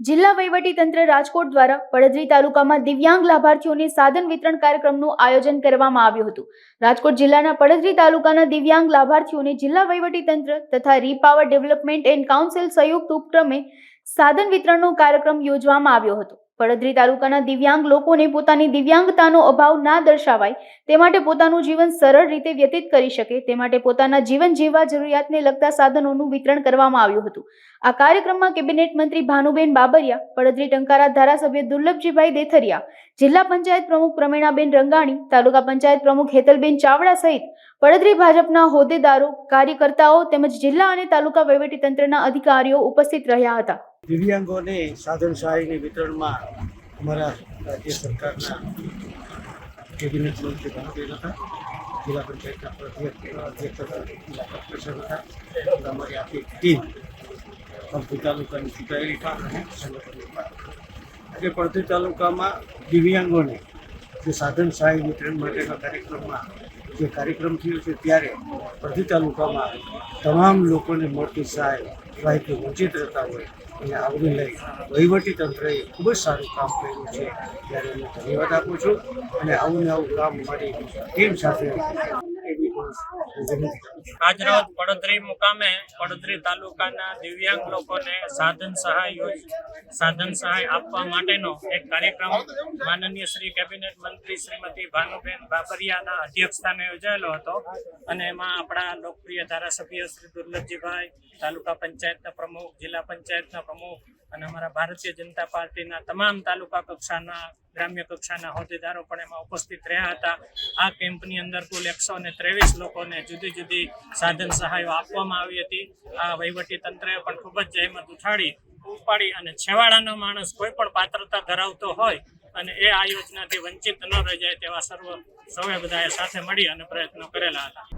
જિલ્લા તંત્ર રાજકોટ દ્વારા પડદરી તાલુકામાં દિવ્યાંગ લાભાર્થીઓને સાધન વિતરણ કાર્યક્રમનું આયોજન કરવામાં આવ્યું હતું. રાજકોટ જિલ્લાના પડદરી તાલુકાના દિવ્યાંગ લાભાર્થીઓને જિલ્લા તંત્ર તથા રીપાવર ડેવલપમેન્ટ એન્ડ કાઉન્સિલ સંયુક્ત ઉપક્રમે સાધન વિતરણનો કાર્યક્રમ યોજવામાં આવ્યો હતો. પડદરી તાલુકાના દિવ્યાંગ લોકોને પોતાની દિવ્યાંગતાનો અભાવ ના દર્શાવાય, તે માટે પોતાનું જીવન સરળ રીતે વ્યતીત કરી શકે, તે માટે પોતાના જીવન જીવવા જરૂરિયાતને લગતા સાધનોનું વિતરણ કરવામાં આવ્યું હતું. આ કાર્યક્રમમાં કેબિનેટ મંત્રી ભાનુબેન બાબરિયા, પડદરી ટંકારા ધારાસભ્ય દુર્લભજીભાઈ દેથરિયા, જિલ્લા પંચાયત પ્રમુખ પ્રમીણાબેન રંગાણી, તાલુકા પંચાયત પ્રમુખ હેતલબેન ચાવડા સહિત પડદરી ભાજપના હોદ્દેદારો, કાર્યકર્તાઓ તેમજ જિલ્લા અને તાલુકા વહીવટીતંત્રના અધિકારીઓ ઉપસ્થિત રહ્યા હતા. દિવ્યાંગોને સાધન સહાયની વિતરણમાં અમારા રાજ્ય સરકારના કેબિનેટ મંત્રી ભાનુબેન હતા. જિલ્લા પંચાયતના અધ્યક્ષ હતા જિલ્લા કોર્પોરેશન હતા. અમારી આખી ટીમ પડતી તાલુકાની ચૂંટાયેલી પણ અને આજે પડતી તાલુકામાં દિવ્યાંગોને જે સાધન સહાય વિતરણ માટેના કાર્યક્રમમાં જે કાર્યક્રમ થયો છે ત્યારે પડતી તાલુકામાં તમામ લોકોને મળતી સહાય માહિતી વંચિત રહેતા હોય અને આવરી લઈ તંત્રએ ખૂબ જ સારું કામ કર્યું છે. ત્યારે હું ધન્યવાદ આપું છું અને આવું ને આવું કામ મારી ટીમ સાથે આજરોજ પડોદરી મુકામે પડોદરી તાલુકાના દિવ્યાંગ લોકોને સાધન સહાય સાધન સહાય આપવા માટેનો એક કાર્યક્રમ માનનીય શ્રી કેબિનેટ મંત્રી શ્રીમતી ભાનુબેન બાબરિયાના અધ્યક્ષસ્થાને યોજાયેલો હતો. અને એમાં આપણા લોકપ્રિય ધારાસભ્ય શ્રી દુર્લભજીભાઈ, તાલુકા પંચાયતના પ્રમુખ, જિલ્લા પંચાયતના પ્રમુખ અને અમારા ભારતીય જનતા પાર્ટીના તમામ તાલુકા કક્ષાના, ગ્રામ્ય કક્ષાના હોદ્દેદારો પણ એમાં ઉપસ્થિત રહ્યા હતા. આ કેમ્પની અંદર કુલ એકસો ને ત્રેવીસ લોકોને જુદી જુદી સાધન સહાયો આપવામાં આવી હતી. આ વહીવટી તંત્રએ પણ ખૂબ જ જહેમત ઉઠાડી ઉપાડી અને છેવાડાનો માણસ કોઈ પણ પાત્રતા ધરાવતો હોય અને એ આ યોજનાથી વંચિત ન રહી જાય તેવા સર્વ સૌએ બધાએ સાથે મળી અને પ્રયત્નો કરેલા હતા.